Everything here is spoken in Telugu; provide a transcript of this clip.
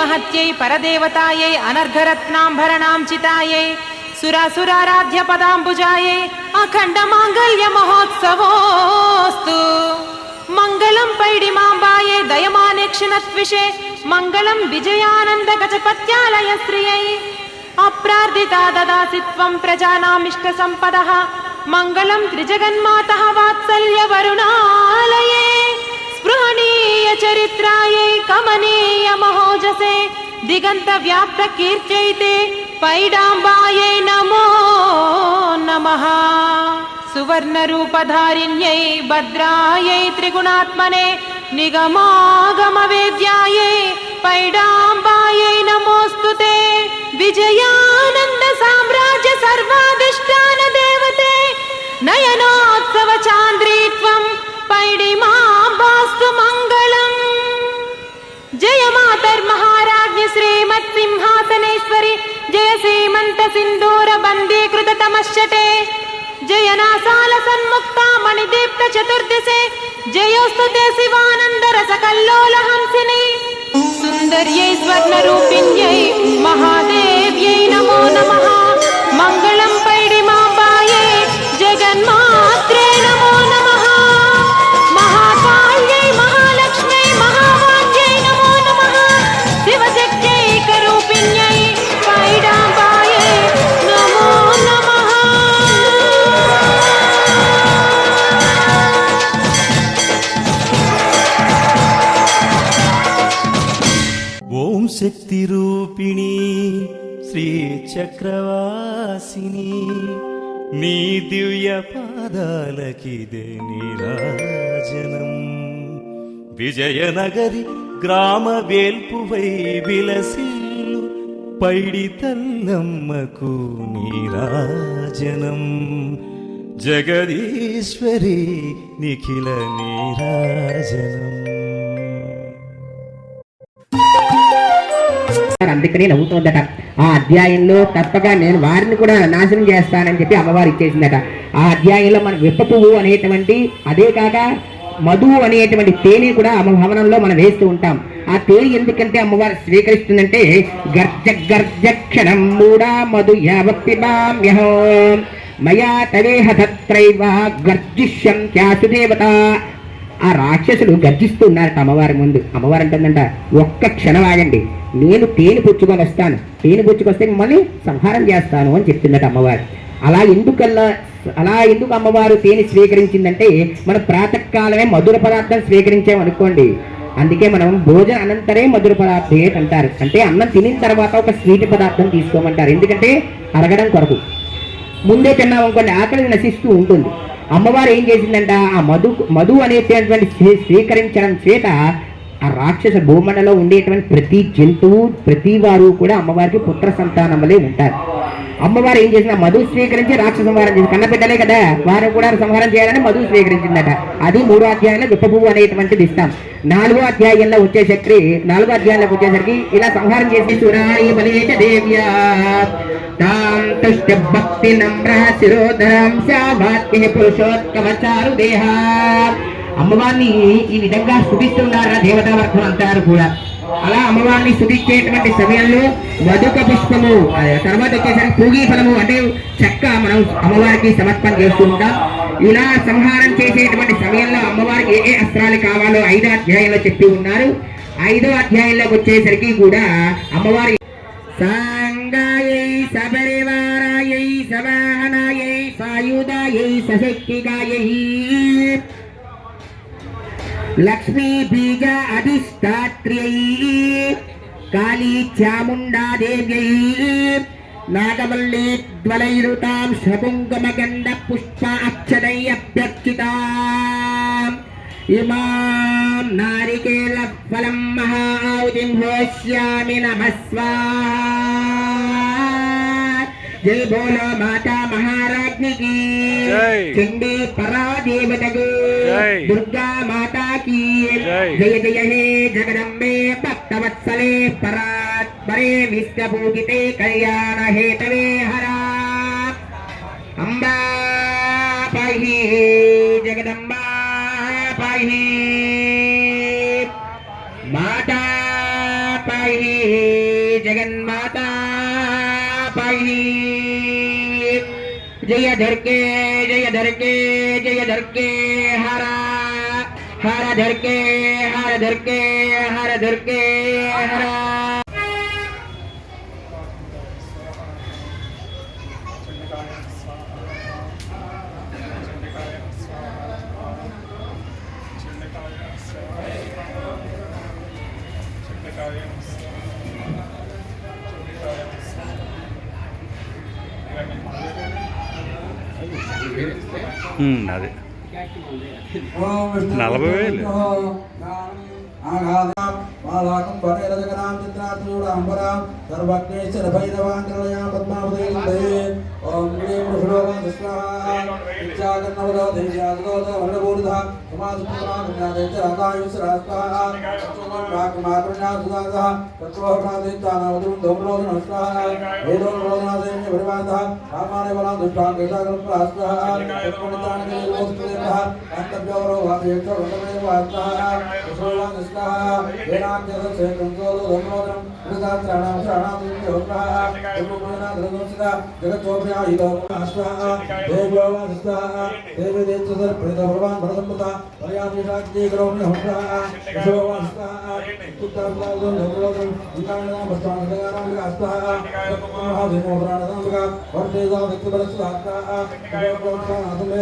శ్రీమహత్యై పరదేవతాయై అనర్ఘరత్నాంభరణాంచితాయై సురాసురారాధ్య పదాంబుజాయై అఖండ మాంగళ్య మహోత్సవోస్తు. మంగళం పైడి పైడిమాంబాయే దయమానేక్షిణత్విషే మంగళం విజయానంద గజపత్యాలయ శ్రియై. అప్రార్థితా దదాసిత్వం ప్రజానామిష్ట సంపద మంగళం త్రిజగన్మాత వాత్సల్య వరుణాలయే. చరిత్రాయై కమనీయ మహోజసే దిగంత వ్యాప్త కీర్త్యైతే పైడాంబాయై నమో నమ. సువర్ణరూపధారిణ్యై భద్రాయై త్రిగుణాత్మనే నిగమాగమ వేద్యాయై పైడాంబాయై నమోస్తు విజయానంద సామ్రాజ్య సర్వాధిష్టాన దేవతే నయనోత్సవ చాంద్రి जय मातर्महाराज्ञि श्रीमत्सिंहासनेश्वरि जय श्रीमन्त सिन्दूर बन्दीकृत तमश्चटे जय नासाल सन्मुक्ता मणिदीप्त चतुर्दशे जयोस्तु ते शिवानन्द रसकल्लोल हंसिनि सुन्दर्यै स्वर्णरूपिण्यै महादेव्यै శక్తి రూపిణి శ్రీ చక్రవాసిని. నీ దివ్య పాదాలకిదే నీరాజనం విజయనగరి గ్రామ వేల్పువై విలసిల్లు పైడి తల్లమ్మకు నీరాజనం జగదీశ్వరి నిఖిల నీరాజనం అందుకనే నవ్వుతోందట. ఆ అధ్యాయంలో తప్పక నేను వారిని కూడా నాశనం చేస్తానని చెప్పి అమ్మవారు ఇచ్చేసిందట. ఆ అధ్యాయంలో మన విప్ప పువ్వు అనేటువంటి అదే కాక మధువు అనేటువంటి తేనె కూడా అమ్మ భవనంలో మనం వేస్తూ ఉంటాం. ఆ తేనె ఎందుకంటే అమ్మవారు స్వీకరిస్తుందంటే గర్జ గర్జ క్షణం మూడా మధు యావప్పిబామ్యహో మయా తవేహ తత్రైవ గర్జిష్యం దేవత ఆ రాక్షసులు గర్జిస్తున్నారట అమ్మవారి ముందు. అమ్మవారు అంటుందంట ఒక్క క్షణం ఆగండి. నేను తేనె పుచ్చుకొని వస్తాను. తేనె పుచ్చుకొస్తే మిమ్మల్ని సంహారం చేస్తాను అని చెప్తుందట అమ్మవారు. అలా ఎందుకల్లా అలా ఎందుకు అమ్మవారు తేనె స్వీకరించిందంటే మన ప్రాతకాలమే మధుర పదార్థం స్వీకరించామనుకోండి అందుకే మనం భోజన అనంతరే మధుర పదార్థే అంటారు. అంటే అన్నం తినిన తర్వాత ఒక స్వీట్ పదార్థం తీసుకోమంటారు. ఎందుకంటే అరగడం కొరకు. ముందే తిన్నాం అనుకోండి ఆకలి నశిస్తూ ఉంటుంది. అమ్మవారు ఏం చేసిందంట? ఆ మధు మధు అనేటటువంటి స్వీకరించడం చేత ఆ రాక్షస గోమణలో ఉండేటువంటి ప్రతి జంతువు ప్రతి వారు కూడా అమ్మవారికి పుత్ర సంతానం వలె ఉంటారు. అమ్మవారు ఏం చేసిన? మధు స్వీకరించి రాక్షస సంహారం చేసి కన్నబిడ్డలే కదా వారు కూడా సంహారం చేయాలని మధు స్వీకరించిందట. అది మూడో అధ్యాయంలో విప్పపువ్వు అనేటువంటిది ఇస్తాం. నాలుగో అధ్యాయంలో వచ్చేసరికి నాలుగో అధ్యాయంలోకి వచ్చేసరికి ఇలా సంహారం చేసి సురాయి బలేట దేవ్యా. తాం తుష్ట భక్తి నమ్ర శిరోధరం పురుషోత్తమ చారు దేహా అమ్మవారిని ఈ విధంగా స్థుతిస్తున్నారా దేవతావర్గం అంటారు కూడా. అలా అమ్మవారిని స్థుతించేటువంటి సమయంలో మధుక పుష్పము తర్వాత వచ్చేసరికి పూగి ఫలము అంటే చెక్క మనం అమ్మవారికి సమర్పణ చేస్తూ ఉంటాం. ఇలా సంహారం చేసేటువంటి సమయంలో అమ్మవారికి ఏ ఏ అస్త్రాలు కావాలో ఐదో అధ్యాయంలో చెప్పి ఉన్నారు. ఐదో అధ్యాయంలోకి వచ్చేసరికి కూడా అమ్మవారి సాంగాయై సబరివారాయై సవాహనాయై సాయుధాయై సశక్తికాయై లక్ష్మీ బీజ అధిష్టాత్ర్యై కాళీ చాముండా దేవ్యై నాగమల్లి జ్వలైరుతాం శకుంకుమగండ పుష్ప అక్షరై అభ్యర్చితాం ఇమాం నారికేల ఫలం మహాౌతిం హోష్యామి నమస్వా జై బోలో మాతా మహారాజ్ఞికి. చండీ పరాదేవతకు. దుర్గా మాతా जय। जय जयने जगदम्बे भक्तवत्सले परात्परे विष्णपूजिते कल्याण हेतवे हरा। अम्बा पाहि जगदम्बा पाहि माता पाहि जगन्माता पाहि जय धर जय धर जय धर हरा। ధర్కే హర హర ధర్కే హర ధర్కే హర ధర్కే హర ఉమ్, అదే నలభై వేలు. మాలాకం పనేర జగనాం చిత్రాత్మూడాంబరాం సర్వజ్ఞేశ్వర భైరవాంకరయాం పద్మావదే ఓం హ్రీం ఋషులోకం వర్ణభూరిధ రాకాయుస్రాస్కాః సత్సుమం రాకమాకరుణ్యా సుదాగః తత్వోహనాదేచానావదుం దోమలోద నమస్కాః వేదో నమోదనాదేన్య పరివాదః రామానే బలం దుష్టాన్ కేశాగల్ప్రాస్కాః తత్వనితాన్ కేయోస్కృదేవః అంతభ్యవరో వాపేక్ష వృతమే వాస్తాః ఋషులోకం విష్ణాః వేదాంత్యద సేకం గోదో దోమలోదనం కృతాత్రాణాం శరణాం యోగ్రాః త్రిపురణ ధృదోసిత జగత్తోభ్యా ఇదో